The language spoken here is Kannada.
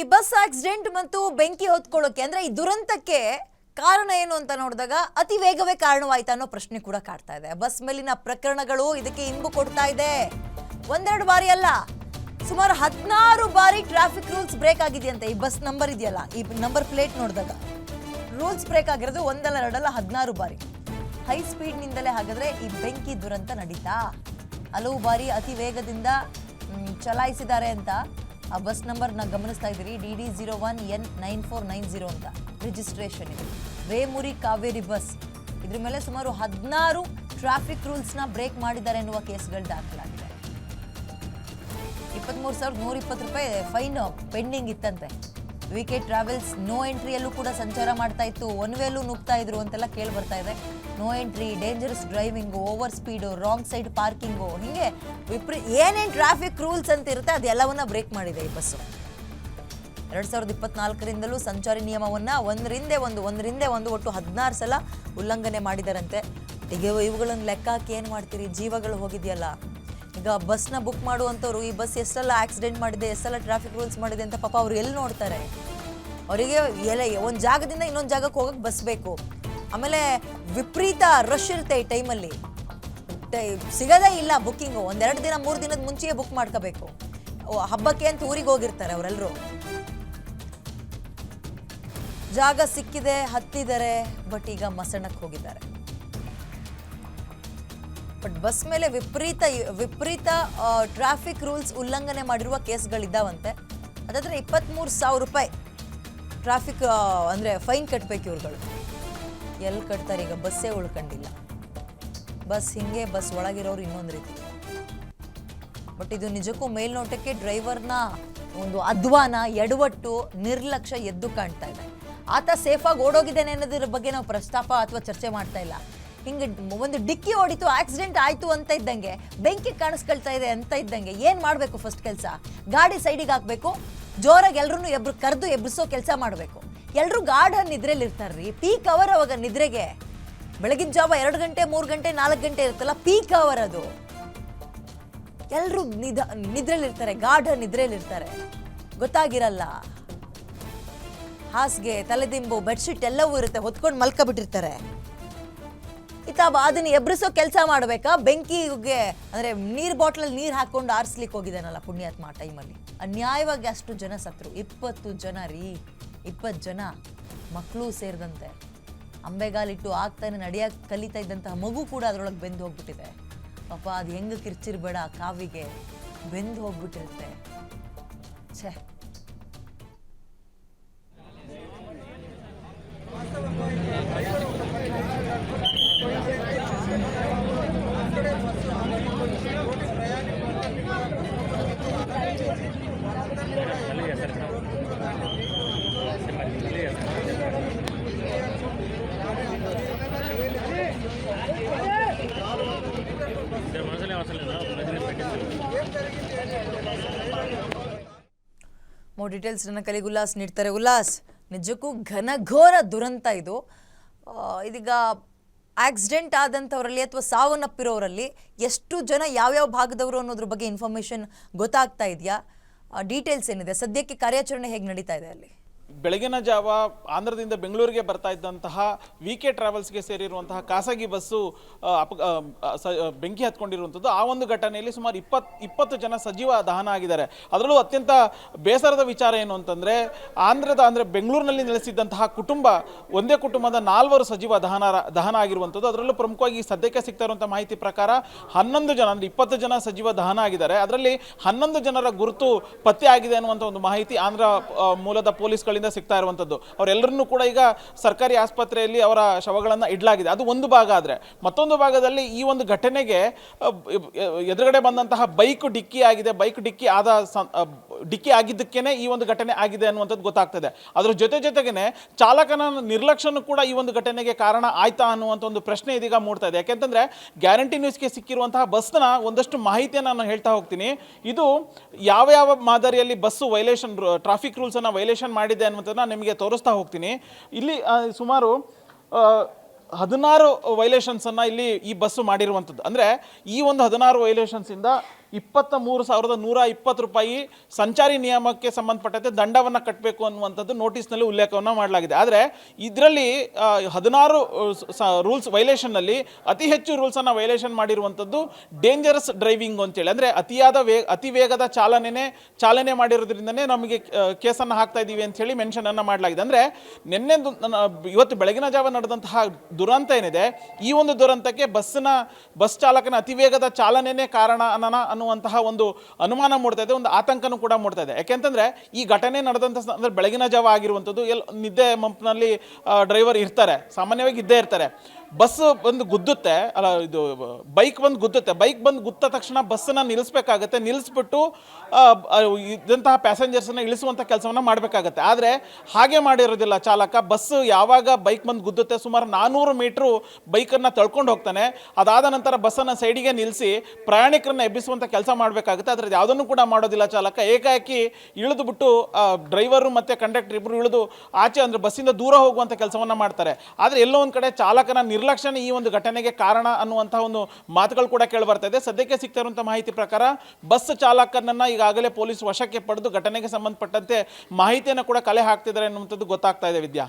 ಈ ಬಸ್ ಆಕ್ಸಿಡೆಂಟ್ ಮತ್ತು ಬೆಂಕಿ ಹೊತ್ಕೊಳ್ಳೋಕೆ ಅಂದ್ರೆ ಈ ದುರಂತಕ್ಕೆ ಕಾರಣ ಏನು ಅಂತ ನೋಡಿದಾಗ ಅತಿ ವೇಗವೇ ಕಾರಣವಾಯ್ತಾ ಅನ್ನೋ ಪ್ರಶ್ನೆ ಕೂಡ ಕಾಡ್ತಾ ಇದೆ. ಬಸ್ ಮೇಲಿನ ಪ್ರಕರಣಗಳು ಇದಕ್ಕೆ ಇಂಬು ಕೊಡ್ತಾ ಇದೆ. ಒಂದೆರಡು ಬಾರಿ ಅಲ್ಲ, ಸುಮಾರು ಹದಿನಾರು ಬಾರಿ ಟ್ರಾಫಿಕ್ ರೂಲ್ಸ್ ಬ್ರೇಕ್ ಆಗಿದೆಯಂತೆ. ಈ ಬಸ್ ನಂಬರ್ ಇದೆಯಲ್ಲ, ಈ ನಂಬರ್ ಪ್ಲೇಟ್ ನೋಡಿದಾಗ ರೂಲ್ಸ್ ಬ್ರೇಕ್ ಆಗಿರೋದು ಒಂದಲ್ಲ, ಎರಡಲ್ಲ, ಹದಿನಾರು ಬಾರಿ. ಹೈ ಸ್ಪೀಡ್ನಿಂದಲೇ ಹಾಗಾದ್ರೆ ಈ ಬೆಂಕಿ ದುರಂತ ನಡೀತಾ? ಹಲವು ಬಾರಿ ಅತಿ ವೇಗದಿಂದ ಚಲಾಯಿಸಿದ್ದಾರೆ ಅಂತ ಆ ಬಸ್ ನಂಬರ್ನ ಗಮನಿಸ್ತಾ ಇದ್ದೀರಿ. D D zero one N nine four nine zero ಅಂತ ರಿಜಿಸ್ಟ್ರೇಷನ್ ಇದೆ. ವೇಮುರಿ ಕಾವೇರಿ ಬಸ್. ಇದ್ರ ಮೇಲೆ ಸುಮಾರು ಹದಿನಾರು ಟ್ರಾಫಿಕ್ ರೂಲ್ಸ್ನ ಬ್ರೇಕ್ ಮಾಡಿದ್ದಾರೆ ಎನ್ನುವ ಕೇಸ್ಗಳು ದಾಖಲಾಗಿದೆ ಇಪ್ಪತ್ತ್ಮೂರು ಸಾವಿರದ ನೂರ ಇಪ್ಪತ್ತು ರೂಪಾಯಿ ಫೈನ್ ಪೆಂಡಿಂಗ್ ಇತ್ತಂತೆ. ಕೆ ಟ್ರಾವೆಲ್ಸ್ ನೋ ಎಂಟ್ರಿಯಲ್ಲೂ ಕೂಡ ಸಂಚಾರ ಮಾಡ್ತಾ ಇತ್ತು. ಒನ್ ವೇಲೂ ನುಗ್ತಾ ಇದ್ರು ಅಂತೆಲ್ಲ ಕೇಳಿ ಬರ್ತಾ ಇದೆ. No entry dangerous driving over speed wrong side parking ಹೀಗೆ ವಿಪ್ರೀ, ಏನೇನು ಟ್ರಾಫಿಕ್ ರೂಲ್ಸ್ ಅಂತ ಇರುತ್ತೆ ಅದೆಲ್ಲವನ್ನ ಬ್ರೇಕ್ ಮಾಡಿದೆ ಈ ಬಸ್ಸು. ಎರಡು ಸಾವಿರದ ಇಪ್ಪತ್ನಾಲ್ಕರಿಂದಲೂ ಸಂಚಾರಿ ನಿಯಮವನ್ನು ಒಂದರಿಂದೆ ಒಂದು ಒಂದರಿಂದೆ ಒಂದು, ಒಟ್ಟು ಹದಿನಾರು ಸಲ ಉಲ್ಲಂಘನೆ ಮಾಡಿದಾರಂತೆ. ಈಗ ಇವುಗಳನ್ನು ಲೆಕ್ಕ ಹಾಕಿ ಏನು ಮಾಡ್ತೀರಿ? ಜೀವಗಳು ಹೋಗಿದೆಯಲ್ಲ. ಈಗ ಬಸ್ನ ಬುಕ್ ಮಾಡುವಂಥವ್ರು, ಈ ಬಸ್ ಎಷ್ಟೆಲ್ಲ ಆಕ್ಸಿಡೆಂಟ್ ಮಾಡಿದೆ, ಎಷ್ಟೆಲ್ಲ ಟ್ರಾಫಿಕ್ ರೂಲ್ಸ್ ಮಾಡಿದೆ ಅಂತ ಪಾಪ ಅವ್ರು ಎಲ್ಲಿ ನೋಡ್ತಾರೆ? ಅವರಿಗೆ ಎಲೆ, ಒಂದು ಜಾಗದಿಂದ ಇನ್ನೊಂದು ಜಾಗಕ್ಕೆ ಹೋಗಕ್ಕೆ ಬಸ್ ಬೇಕು. ಆಮೇಲೆ ವಿಪರೀತ ರಶ್ ಇರುತ್ತೆ ಈ ಟೈಮಲ್ಲಿ ಸಿಗದೇ ಇಲ್ಲ ಬುಕ್ಕಿಂಗು ಒಂದೆರಡು ದಿನ, ಮೂರು ದಿನದ ಮುಂಚೆಯೇ ಬುಕ್ ಮಾಡ್ಕೋಬೇಕು. ಹಬ್ಬಕ್ಕೆ ಅಂತ ಊರಿಗೆ ಹೋಗಿರ್ತಾರೆ ಅವರೆಲ್ಲರೂ ಜಾಗ ಸಿಕ್ಕಿದೆ, ಹತ್ತಿದ್ದಾರೆ ಬಟ್ ಈಗ ಮಸಣಕ್ಕೆ ಹೋಗಿದ್ದಾರೆ. ಬಟ್ ಬಸ್ ಮೇಲೆ ವಿಪರೀತ ವಿಪರೀತ ಟ್ರಾಫಿಕ್ ರೂಲ್ಸ್ ಉಲ್ಲಂಘನೆ ಮಾಡಿರುವ ಕೇಸ್ಗಳಿದ್ದಾವಂತೆ. ಅದಾದ್ರೆ ಇಪ್ಪತ್ತ್ಮೂರು ಸಾವಿರ ರೂಪಾಯಿ ಟ್ರಾಫಿಕ್ ಅಂದರೆ ಫೈನ್ ಕಟ್ಟಬೇಕು ಇವ್ರುಗಳು. ಎಲ್ಲಿ ಕಟ್ತಾರೆ ಈಗ? ಬಸ್ಸೇ ಉಳ್ಕೊಂಡಿಲ್ಲ. ಬಸ್ ಹಿಂಗೆ, ಬಸ್ ಒಳಗಿರೋರು ಇನ್ನೊಂದು ರೀತಿ. ಬಟ್ ಇದು ನಿಜಕ್ಕೂ ಮೇಲ್ನೋಟಕ್ಕೆ ಡ್ರೈವರ್ನ ಒಂದು ಅಧ್ವಾನ, ಎಡವಟ್ಟು, ನಿರ್ಲಕ್ಷ್ಯ ಎದ್ದು ಕಾಣ್ತಾ ಇದೆ. ಆತ ಸೇಫಾಗಿ ಓಡೋಗಿದ್ದೇನೆ ಅನ್ನೋದ್ರ ಬಗ್ಗೆ ನಾವು ಪ್ರಸ್ತಾಪ ಅಥವಾ ಚರ್ಚೆ ಮಾಡ್ತಾ ಇಲ್ಲ. ಹಿಂಗೆ ಒಂದು ಡಿಕ್ಕಿ ಹೊಡಿತು ಆಕ್ಸಿಡೆಂಟ್ ಆಯ್ತು ಅಂತ ಇದ್ದಂಗೆ, ಬೆಂಕಿ ಕಾಣಿಸ್ಕೊಳ್ತಾ ಇದೆ ಅಂತ ಇದ್ದಂಗೆ ಏನು ಮಾಡಬೇಕು ಫಸ್ಟ್ ಕೆಲಸ? ಗಾಡಿ ಸೈಡಿಗೆ ಹಾಕಬೇಕು, ಜೋರಾಗಿ ಎಲ್ಲರೂ ಎಬ್ರು, ಕರೆದು ಎಬ್ಬಿಸೋ ಕೆಲಸ ಮಾಡಬೇಕು. ಎಲ್ಲರೂ ಗಾಢ ಇರ್ತಾರೆ ರೀ ಪೀಕ್ ಅವರ್ ಅವಾಗ ನಿದ್ರೆಗೆ. ಬೆಳಗಿನ ಜಾವ ಎರಡು ಗಂಟೆ, ಮೂರು ಗಂಟೆ, ನಾಲ್ಕು ಗಂಟೆ ಇರುತ್ತಲ್ಲ ಪೀಕ್ ಅವರ್ ಅದು. ಎಲ್ಲರೂ ನಿಧ ನಿದ್ರೆಲಿರ್ತಾರೆ ಗಾಢ ನಿದ್ರೆಲಿರ್ತಾರೆ ಗೊತ್ತಾಗಿರಲ್ಲ. ಹಾಸಿಗೆ, ತಲೆದಿಂಬು ಬೆಡ್ಶೀಟ್ ಎಲ್ಲವೂ ಇರುತ್ತೆ, ಹೊತ್ಕೊಂಡು ಮಲ್ಕೊಬಿಟ್ಟಿರ್ತಾರೆ. ಇತ್ತ ಅದನ್ನ ಎಬ್ರಿಸೋ ಕೆಲಸ ಮಾಡಬೇಕಾ? ಬೆಂಕಿಗೆ, ಅಂದ್ರೆ ನೀರ್ ಬಾಟ್ಲಲ್ಲಿ ನೀರು ಹಾಕೊಂಡು ಆರಿಸ್ಲಿಕ್ಕೆ ಹೋಗಿದ್ದಾನಲ್ಲ ಪುಣ್ಯಾತ್ಮ ಆ ಟೈಮಲ್ಲಿ. ಅನ್ಯಾಯವಾಗಿ ಅಷ್ಟು ಜನ ಸತ್ರು. ಇಪ್ಪತ್ತು ಜನ ರೀ. ಇಪ್ಪತ್ತು ಜನ ಮಕ್ಕಳು ಸೇರಿದಂತೆ. ಅಂಬೆಗಾಲಿಟ್ಟು ಆಗ್ತಾನೆ ನಡೆಯಕ್ ಕಲಿತಾ ಇದ್ದಂತಹ ಮಗು ಕೂಡ ಅದರೊಳಗೆ ಬೆಂದು ಹೋಗ್ಬಿಟ್ಟಿದೆ. ಪಾಪ ಅದು ಹೆಂಗ್ ಕಿರ್ಚಿರ್ಬೇಡ ಕಾವಿಗೆ. ಬೆಂದು ಹೋಗ್ಬಿಟ್ಟಿರುತ್ತೆ. ಛೇ. ಮೋರ್ ಡೀಟೇಲ್ಸ್ ನನ್ನ ಕಲಿಗೆ ಉಲ್ಲಾಸ್ ನೀಡ್ತಾರೆ ಉಲ್ಲಾಸ್ ನಿಜಕ್ಕೂ ಘನಘೋರ ದುರಂತ ಇದು. ಇದೀಗ ಆಕ್ಸಿಡೆಂಟ್ ಆದಂಥವರಲ್ಲಿ ಅಥವಾ ಸಾವನ್ನಪ್ಪಿರೋರಲ್ಲಿ ಎಷ್ಟು ಜನ ಯಾವ್ಯಾವ ಭಾಗದವರು ಅನ್ನೋದ್ರ ಬಗ್ಗೆ ಇನ್ಫಾರ್ಮೇಷನ್ ಗೊತ್ತಾಗ್ತಾ ಇದೆಯಾ? ಡೀಟೇಲ್ಸ್ ಏನಿದೆ? ಸದ್ಯಕ್ಕೆ ಕಾರ್ಯಾಚರಣೆ ಹೇಗೆ ನಡೀತಾ ಇದೆ ಅಲ್ಲಿ? ಬೆಳಗಿನ ಜಾವ ಆಂಧ್ರದಿಂದ ಬೆಂಗಳೂರಿಗೆ ಬರ್ತಾ ಇದ್ದಂತಹ ವಿ ಕೆ ಟ್ರಾವೆಲ್ಸ್ಗೆ ಸೇರಿರುವಂತಹ ಖಾಸಗಿ ಬಸ್ಸು ಅಪ ಬೆಂಕಿ ಹತ್ಕೊಂಡಿರುವಂಥದ್ದು. ಆ ಒಂದು ಘಟನೆಯಲ್ಲಿ ಸುಮಾರು ಇಪ್ಪತ್, ಇಪ್ಪತ್ತು ಜನ ಸಜೀವ ದಹನ ಆಗಿದ್ದಾರೆ. ಅದರಲ್ಲೂ ಅತ್ಯಂತ ಬೇಸರದ ವಿಚಾರ ಏನು ಅಂತಂದರೆ, ಆಂಧ್ರದ, ಅಂದರೆ ಬೆಂಗಳೂರಿನಲ್ಲಿ ನೆಲೆಸಿದ್ದಂತಹ ಕುಟುಂಬ, ಒಂದೇ ಕುಟುಂಬದ ನಾಲ್ವರು ಸಜೀವ ದಹನ ದಹನ ಆಗಿರುವಂಥದ್ದು. ಅದರಲ್ಲೂ ಪ್ರಮುಖವಾಗಿ ಸದ್ಯಕ್ಕೆ ಸಿಗ್ತಾ ಇರುವಂಥ ಮಾಹಿತಿ ಪ್ರಕಾರ ಹನ್ನೊಂದು ಜನ, ಅಂದರೆ ಇಪ್ಪತ್ತು ಜನ ಸಜೀವ ದಹನ ಆಗಿದ್ದಾರೆ. ಅದರಲ್ಲಿ ಹನ್ನೊಂದು ಜನರ ಗುರುತು ಪತ್ತೆ ಆಗಿದೆ ಅನ್ನುವಂಥ ಒಂದು ಮಾಹಿತಿ ಆಂಧ್ರ ಮೂಲದ ಪೊಲೀಸ್ಗಳಿಂದ ಸಿಗ್ತಾ ಇರುವಂಥದ್ದು ಅವರೆಲ್ಲರನ್ನೂ ಕೂಡ ಈಗ ಸರ್ಕಾರಿ ಆಸ್ಪತ್ರೆಯಲ್ಲಿ ಅವರ ಶವಗಳನ್ನು ಇಡಲಾಗಿದೆ. ಅದು ಒಂದು ಭಾಗ ಆದರೆ. ಮತ್ತೊಂದು ಭಾಗದಲ್ಲಿ ಈ ಒಂದು ಘಟನೆಗೆ ಎದುರುಗಡೆ ಬಂದಂತಹ ಬೈಕ್ ಡಿಕ್ಕಿ ಆಗಿದೆ. ಬೈಕ್ ಡಿಕ್ಕಿ ಆದ ಡಿಕ್ಕಿ ಆಗಿದ್ದಕ್ಕೇನೆ ಈ ಒಂದು ಘಟನೆ ಆಗಿದೆ ಅನ್ನುವಂಥದ್ದು ಗೊತ್ತಾಗ್ತದೆ. ಅದರ ಜೊತೆ ಜೊತೆಗೇನೆ ಚಾಲಕನ ನಿರ್ಲಕ್ಷ್ಯನೂ ಕೂಡ ಈ ಒಂದು ಘಟನೆಗೆ ಕಾರಣ ಆಯ್ತಾ ಅನ್ನುವಂಥ ಒಂದು ಪ್ರಶ್ನೆ ಇದೀಗ ಮೂಡ್ತಾ ಇದೆ. ಯಾಕೆಂತಂದ್ರೆ ಗ್ಯಾರಂಟಿ ನ್ಯೂಸ್ಗೆ ಸಿಕ್ಕಿರುವಂತಹ ಬಸ್ನ ಒಂದಷ್ಟು ಮಾಹಿತಿಯನ್ನು ನಾನು ಹೇಳ್ತಾ ಹೋಗ್ತೀನಿ. ಇದು ಯಾವ ಯಾವ ಮಾದರಿಯಲ್ಲಿ ಬಸ್ಸು ವೈಲೇಷನ್ ಟ್ರಾಫಿಕ್ ರೂಲ್ಸನ್ನು ವೈಲೇಷನ್ ಮಾಡಿದೆ ಅನ್ನುವಂಥದ್ದನ್ನ ನಿಮಗೆ ತೋರಿಸ್ತಾ ಹೋಗ್ತೀನಿ. ಇಲ್ಲಿ ಸುಮಾರು ಹದಿನಾರು ವೈಲೇಷನ್ಸನ್ನು ಇಲ್ಲಿ ಈ ಬಸ್ಸು ಮಾಡಿರುವಂಥದ್ದು. ಅಂದರೆ ಈ ಒಂದು ಹದಿನಾರು ವೈಲೇಷನ್ಸಿಂದ ಇಪ್ಪತ್ತ ಮೂರು ಸಾವಿರದ ನೂರ ಇಪ್ಪತ್ತು ರೂಪಾಯಿ ಸಂಚಾರಿ ನಿಯಮಕ್ಕೆ ಸಂಬಂಧಪಟ್ಟಂತೆ ದಂಡವನ್ನು ಕಟ್ಟಬೇಕು ಅನ್ನುವಂಥದ್ದು ನೋಟಿಸ್ನಲ್ಲಿ ಉಲ್ಲೇಖವನ್ನು ಮಾಡಲಾಗಿದೆ. ಆದರೆ ಇದರಲ್ಲಿ ಹದಿನಾರು ರೂಲ್ಸ್ ವೈಲೇಷನ್ನಲ್ಲಿ ಅತಿ ಹೆಚ್ಚು ರೂಲ್ಸನ್ನು ವೈಲೇಷನ್ ಮಾಡಿರುವಂಥದ್ದು ಡೇಂಜರಸ್ ಡ್ರೈವಿಂಗ್ ಅಂತೇಳಿ. ಅಂದರೆ ಅತಿಯಾದ ವೇಗ ಅತಿ ವೇಗದ ಚಾಲನೆ ಚಾಲನೆ ಮಾಡಿರೋದ್ರಿಂದನೇ ನಮಗೆ ಕೇಸನ್ನು ಹಾಕ್ತಾ ಇದ್ದೀವಿ ಅಂತ ಹೇಳಿ ಮೆನ್ಷನನ್ನು ಮಾಡಲಾಗಿದೆ. ಅಂದರೆ ನಿನ್ನೆ ಇವತ್ತು ಬೆಳಗಿನ ಜಾವ ನಡೆದಂತಹ ದುರಂತ ಏನಿದೆ, ಈ ಒಂದು ದುರಂತಕ್ಕೆ ಬಸ್ಸಿನ ಬಸ್ ಚಾಲಕನ ಅತಿ ವೇಗದ ಚಾಲನೆನೇ ಕಾರಣ ಅನ್ನನ ಅನ್ನುವಂತಹ ಒಂದು ಅನುಮಾನ ಮೂಡ್ತಾ ಇದೆ, ಒಂದು ಆತಂಕನೂ ಕೂಡ ಮೂಡ್ತಾ ಇದೆ. ಯಾಕೆಂತಂದ್ರೆ ಈ ಘಟನೆ ನಡೆದಂಥ ಅಂದರೆ ಬೆಳಗಿನ ಜಾವ ಆಗಿರುವಂಥದ್ದು ಎಲ್ಲಿ ನಿದ್ದೆ ಮಂಪ್ನಲ್ಲಿ ಡ್ರೈವರ್ ಇರ್ತಾರೆ, ಸಾಮಾನ್ಯವಾಗಿ ಇದ್ದೇ ಇರ್ತಾರೆ. ಬಸ್ ಬಂದು ಗುದ್ದುತ್ತೆ, ಅಲ್ಲ, ಇದು, ಬೈಕ್ ಬಂದು ಗುದ್ದುತ್ತೆ. ಬೈಕ್ ಬಂದು ಗುದ್ದ ತಕ್ಷಣ ಬಸ್ಸನ್ನು ನಿಲ್ಲಿಸ್ಬೇಕಾಗತ್ತೆ ನಿಲ್ಲಿಸ್ಬಿಟ್ಟು ಇದಂತಹ ಪ್ಯಾಸೆಂಜರ್ಸನ್ನು ಇಳಿಸುವಂಥ ಕೆಲಸವನ್ನು ಮಾಡಬೇಕಾಗತ್ತೆ. ಆದರೆ ಹಾಗೆ ಮಾಡಿರೋದಿಲ್ಲ ಚಾಲಕ. ಬಸ್ ಯಾವಾಗ ಬೈಕ್ ಬಂದು ಗುದ್ದುತ್ತೆ, ಸುಮಾರು ನಾನ್ನೂರು ಮೀಟ್ರು ಬೈಕನ್ನು ತಳ್ಕೊಂಡು ಹೋಗ್ತಾನೆ. ಅದಾದ ನಂತರ ಬಸ್ಸನ್ನು ಸೈಡಿಗೆ ನಿಲ್ಲಿಸಿ ಪ್ರಯಾಣಿಕರನ್ನ ಎಬ್ಬಿಸುವಂಥ ಕೆಲಸ ಮಾಡಬೇಕಾಗುತ್ತೆ. ಅದ್ರದ್ದು ಯಾವುದನ್ನು ಕೂಡ ಮಾಡೋದಿಲ್ಲ ಚಾಲಕ. ಏಕಾಏಕಿ ಇಳಿದು ಬಿಟ್ಟು ಡ್ರೈವರು ಮತ್ತು ಕಂಡಕ್ಟರ್ ಇಬ್ಬರು ಇಳಿದು ಆಚೆ ಅಂದರೆ ಬಸ್ಸಿಂದ ದೂರ ಹೋಗುವಂಥ ಕೆಲಸವನ್ನು ಮಾಡ್ತಾರೆ. ಆದರೆ ಎಲ್ಲೋ ಒಂದು ಕಡೆ ಚಾಲಕನ ನಿರ್ಲಕ್ಷ್ಯನೇ ಈ ಒಂದು ಘಟನೆಗೆ ಕಾರಣ ಅನ್ನುವಂಥ ಒಂದು ಮಾತುಗಳು ಕೂಡ ಕೇಳಿ ಬರ್ತಾ ಇದೆ. ಸದ್ಯಕ್ಕೆ ಸಿಗ್ತಾ ಇರುವಂಥ ಮಾಹಿತಿ ಪ್ರಕಾರ ಬಸ್ ಚಾಲಕನನ್ನ ಈಗಾಗಲೇ ಪೊಲೀಸ್ ವಶಕ್ಕೆ ಪಡೆದು ಘಟನೆಗೆ ಸಂಬಂಧಪಟ್ಟಂತೆ ಮಾಹಿತಿಯನ್ನು ಕೂಡ ಕಲೆ ಹಾಕ್ತಿದ್ದಾರೆ ಅನ್ನುವಂಥದ್ದು ಗೊತ್ತಾಗ್ತಾ ಇದೆ ವಿದ್ಯಾ.